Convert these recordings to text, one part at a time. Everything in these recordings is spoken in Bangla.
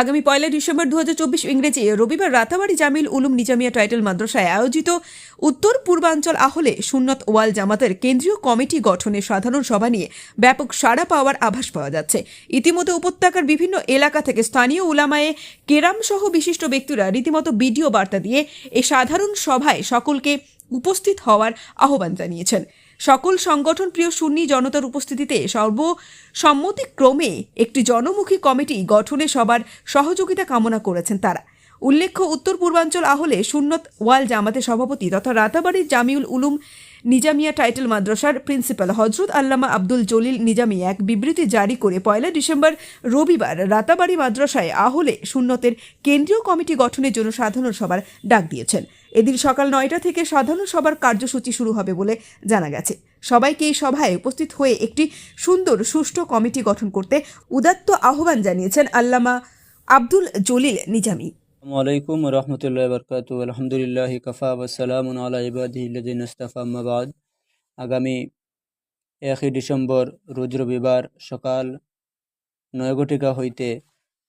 আগামী পয়লা ডিসেম্বর দু ইংরেজি রবিবার রাতাবাড়ি জামিল উলুম নিজামিয়া টাইটেল মাদ্রাসায় আয়োজিত উত্তর পূর্বাঞ্চল আহলে সুন্নত ওয়াল জামাতের কেন্দ্রীয় কমিটি গঠনের সাধারণ সভা নিয়ে ব্যাপক সাড়া পাওয়ার আভাস পাওয়া যাচ্ছে। ইতিমধ্যে উপত্যকার বিভিন্ন এলাকা থেকে স্থানীয় উলামায়ে কেরাম সহ বিশিষ্ট ব্যক্তিরা রীতিমতো ভিডিও বার্তা দিয়ে এই সাধারণ সভায় সকলকে উপস্থিত হওয়ার আহ্বান জানিয়েছেন। সকল সংগঠন প্রিয় সুন্নি জনতার উপস্থিতিতে সর্বসম্মতিক্রমে একটি জনমুখী কমিটি গঠনে সবার সহযোগিতা কামনা করেছেন তারা। উল্লেখ্য, উত্তর পূর্বাঞ্চল আহলে সুন্নত ওয়াল জামাতের সভাপতি তথা রাতাবাড়ির জামিউল উলুম নিজামিয়া টাইটেল মাদ্রাসার প্রিন্সিপাল হজরত আল্লামা আব্দুল জলিল নিজামি এক বিবৃতি জারি করে পয়লা ডিসেম্বর রবিবার রাতাবাড়ি মাদ্রাসায় আহলে সুন্নতের কেন্দ্রীয় কমিটি গঠনের জন্য সাধারণ সভার ডাক দিয়েছেন। এদিন সকাল নয়টা থেকে সাধারণ সভার কার্যসূচি শুরু হবে বলে জানা গেছে। সবাইকে এই সভায় উপস্থিত হয়ে একটি সুন্দর, সুষ্ঠু কমিটি গঠন করতে উদাত্ত আহ্বান জানিয়েছেন আল্লামা আব্দুল জলিল নিজামি। আলাইকুম রহমতুল্লাহ বরকাত আলহামদুলিল্লাহ কফা ওসালাম আলা ইবাদিল্লাদিন ইস্তাফা মাবাদ আগামী একই ডিসেম্বর, রোজ রবিবার সকাল নয় ঘটিকা হইতে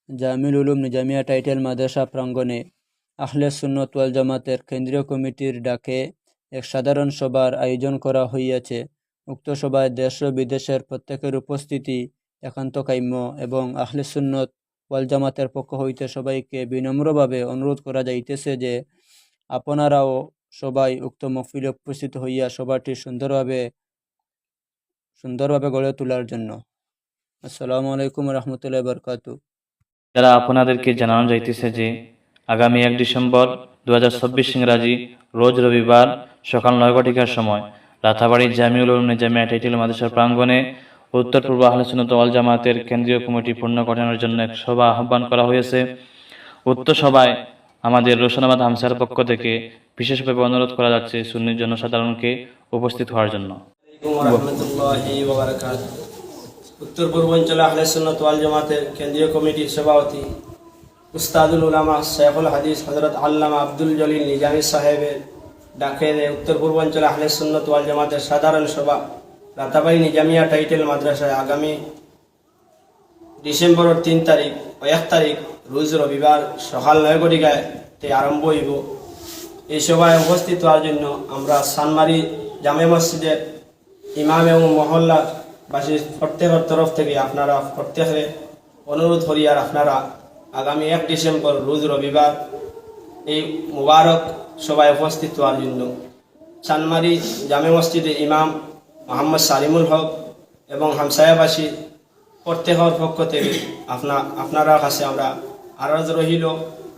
জামিল উলুম নিজামিয়া টাইটেল মাদ্রাসা প্রাঙ্গণে আহলে সুন্নত ওয়াল জামাতের কেন্দ্রীয় কমিটির ডাকে এক সাধারণ সভার আয়োজন করা হইয়াছে। উক্ত সভায় দেশ ও বিদেশের প্রত্যেকের উপস্থিতি একান্ত কাম্য এবং আহলে সুন্নত ওয়াল জামাতের পক্ষ হইতে সবাইকে বিনম্রভাবে অনুরোধ করা যাইতেছে যে, আপনারাও সবাই উক্ত মহফিলে উপস্থিত হইয়া সভাটি সুন্দরভাবে সুন্দরভাবে গড়ে তোলার জন্য। আসসালামু আলাইকুম রহমতুল্লাহ বরকাতু যারা আপনাদেরকে জানানো যাইতেছে যে আগামী এক ডিসেম্বর দু হাজার চব্বিশ ইংরাজি, রোজ রবিবার সকাল নয় সময়। রাতাবাড়ি জামিউল নিজামিয়া টাইটেল মাদ্রাসার প্রাঙ্গণে উত্তর পূর্ব আহলেসুনত ওয়াল জামাতের কেন্দ্রীয় কমিটি পূর্ণ গঠনের জন্য এক সভা আহ্বান করা হয়েছে। উক্ত সভায় আমাদের রোশনাবাদ হামসার পক্ষ থেকে বিশেষভাবে অনুরোধ করা যাচ্ছে সুন্নি জনসাধারণকে উপস্থিত হওয়ার জন্য। উত্তর পূর্বাঞ্চল আহলে সুন্নত ওয়াল জামাতের কেন্দ্রীয় কমিটির সভাপতি উস্তাদুল উলামা শেখুল হাদিস হজরত আল্লামা আব্দুল জলিল নিজামী সাহেবের ডাকে উত্তর পূর্বাঞ্চল আহলে সুন্নত ওয়াল জামাতের সাধারণ সভা, রাতাবাই নিজামিয়া টাইটেল মাদ্রাসায় আগামী ডিসেম্বরের তিন তারিখ ও এক তারিখ রোজ রবিবার সকাল নয় ঘটিকায় আরম্ভ হইব। এই সভায় উপস্থিত হওয়ার জন্য আমরা সানমারি জামে মসজিদের ইমাম এবং মহল্লা বাসী প্রত্যেকের তরফ থেকে আপনারা প্রত্যেকে অনুরোধ করি আর আপনারা আগামী এক ডিসেম্বর, রোজ রবিবার এই মুবারক সভায় উপস্থিত হওয়ার জন্য। চানমারি জামে মসজিদে ইমাম মোহাম্মদ সালিমুল হক এবং হামসায়াবাসী প্রত্যেকের পক্ষ থেকে আপনা, আপনারা কাছে আমরা আরজ রহিল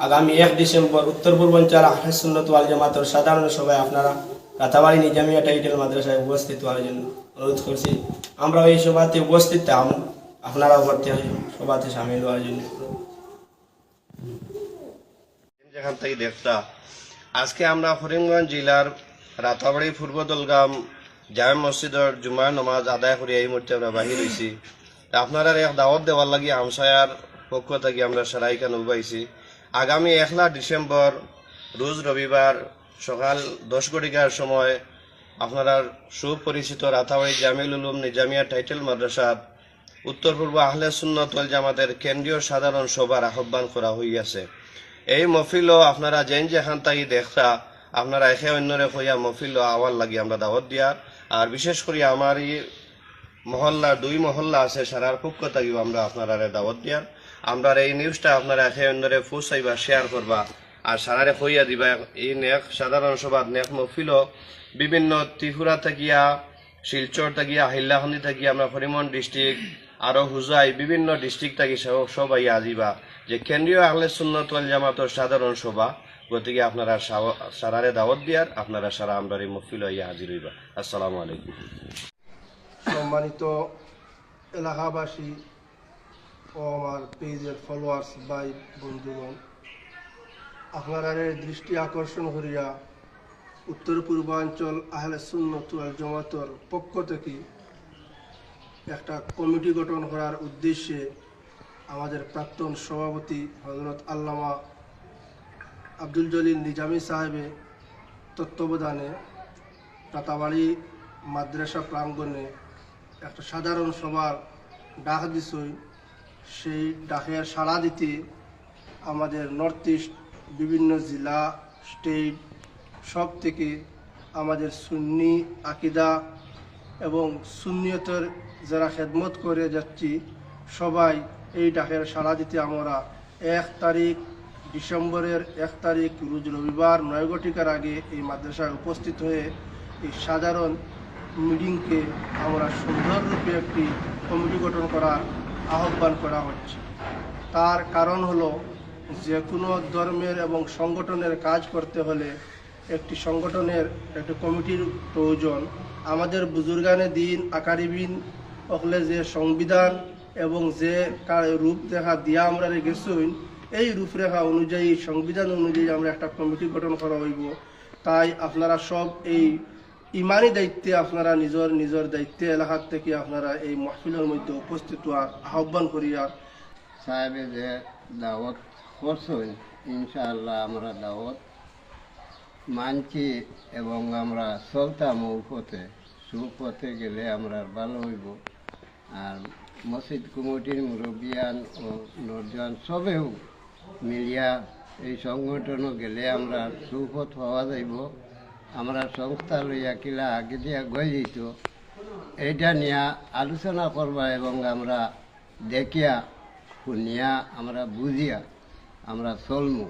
আগামী এক ডিসেম্বর উত্তর পূর্বাঞ্চল আহসুন্নত জামাতের সাধারণ সভায় আপনারা রাতাবাড়ি নিজামিয়া টাইটেল মাদ্রাসায় উপস্থিত হওয়ার জন্য অনুরোধ করছি। আমরা এই সভাতে উপস্থিত থাকুন আপনারাও করতে সভাতে সামিল হওয়ার জন্য। যেখান থেকে দেখতা আজকে আমরা করিমগঞ্জ জেলার রাতাবাড়ি, পূর্ব দলগাম, জামে মসজিদের জুমার নমাজ আদায় করে এই মুহূর্তে আমরা বাহির হয়েছি আপনারা এক দাওয়াত দেওয়ার লাগি আমসায়ার পক্ষ থেকে আমরা সারাইখান উবাইছি। আগামী একলা ডিসেম্বর, রোজ রবিবার, সকাল দশ ঘটিকার সময় আপনারা সুপরিচিত রাতাবাড়ি জামিল উলুম নিজামিয়া টাইটেল মাদ্রাসাত উত্তর পূর্ব আহলে সুন্নত ওয়াল জামাতের কেন্দ্রীয় সাধারণ সভার আহ্বান করা হইয়াছে। এই মফিলও আপনারা যেন যেখান তাই দেখা আপনারা একে অন্যরে হইয়া মফিল আওয়ার লাগি আমরা দাওয়াত দিয়ার। আর বিশেষ করে আমার এই মহল্লা দুই মহল্লা আছে, সারার পক্ষ থাকিও আমরা আপনারা দাওয়াত দিয়ার। আমরা এই নিউজটা আপনারা একে অন্যরে ফুসাইবা শেয়ার করবা, আর সারারে হইয়া দিবা। এই নেক সাধারণ সভা নেক মফিল বিভিন্ন ত্রিপুরা থাকিয়া শিলচর থাকিয়া হাইল্লাখনি থাকিয়া আমরা ফরিমন ডিস্ট্রিক্ট আরও হুজাই বিভিন্ন ডিস্ট্রিক্ট থাকি সব- সবাই আজিবা। যে কেন্দ্রীয় আহলে সুন্নত জামাতর সাধারণ সভা, গতিকে আপনারা সারারে দাওয়াত দিয়ার, আপনারা সারা আমরা মফিল হইয়া হাজির হইবা। আসসালামু আলাইকুম। সম্মানিত এলাকাবাসী ও আমার পেজের ফলোয়ার্স ভাই, বন্ধুগণ আপনারা দৃষ্টি আকর্ষণ করিয়া উত্তর পূর্বাঞ্চল আহলে সুন্নত জমাতর পক্ষ থেকে একটা কমিটি গঠন করার উদ্দেশ্যে আমাদের প্রাক্তন সভাপতি হজরত আল্লামা আব্দুল জলিল নিজামী সাহেবের তত্ত্বাবধানে রাতাবাড়ি মাদ্রাসা প্রাঙ্গণে একটা সাধারণ সভার ডাক দিছই। সেই ডাকের সাড়া দিতে আমাদের নর্থ ইস্ট বিভিন্ন জেলা স্টেট সব থেকে আমাদের সুন্নি আকিদা এবং সুন্নিয়তের যারা খেদমত করে যাচ্ছি, সবাই এই ডাকের সাড়া দিতে আমরা এক তারিখ ডিসেম্বরের এক তারিখ, রোজ রবিবার নয় ঘটিকার আগে এই মাদ্রাসায় উপস্থিত হয়ে এই সাধারণ মিটিংকে আমরা সুন্দররূপে একটি কমিটি গঠন করার আহ্বান করা হচ্ছে। তার কারণ হলো যে কোনো ধর্মের এবং সংগঠনের কাজ করতে হলে একটি সংগঠনের, একটি কমিটির প্রয়োজন। আমাদের বুজুর্গানে দিন, আকারিবিন অকলে যে সংবিধান এবং যে কার- রূপরেখা দিয়া আমরা গেছইন এই রূপরেখা অনুযায়ী, সংবিধান অনুযায়ী আমরা একটা কমিটি গঠন করা হইব। তাই আপনারা সব এই ইমানি দায়িত্বে আপনারা নিজের নিজের দায়িত্বে এলাকার থেকে আপনারা এই মাহফিলের মধ্যে উপস্থিত হওয়ার আহ্বান করিয়া সাহেবে যে দাওয়াত করছেন, ইনশাআল্লাহ আমরা দাওয়াত মানছি এবং আমরা চলতাম পথে। সুপথে গেলে আমরা ভালো হইব। আর মসজিদ কমিটির মুরব্বিয়ান ও নরজান সবেও মিলিয়া এই সংগঠনও গেলে আমরা সুপথ পাওয়া যাইব। আমরা সংস্থা লইয়া কিলা আগে দিয়া গই যেত এইটা নিয়ে আলোচনা করবা এবং আমরা দেখিয়া, শুনিয়া, আমরা বুঝিয়া আমরা চলমু।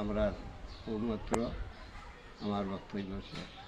আমরা মাত্র আমার বক্তব্য শেষ।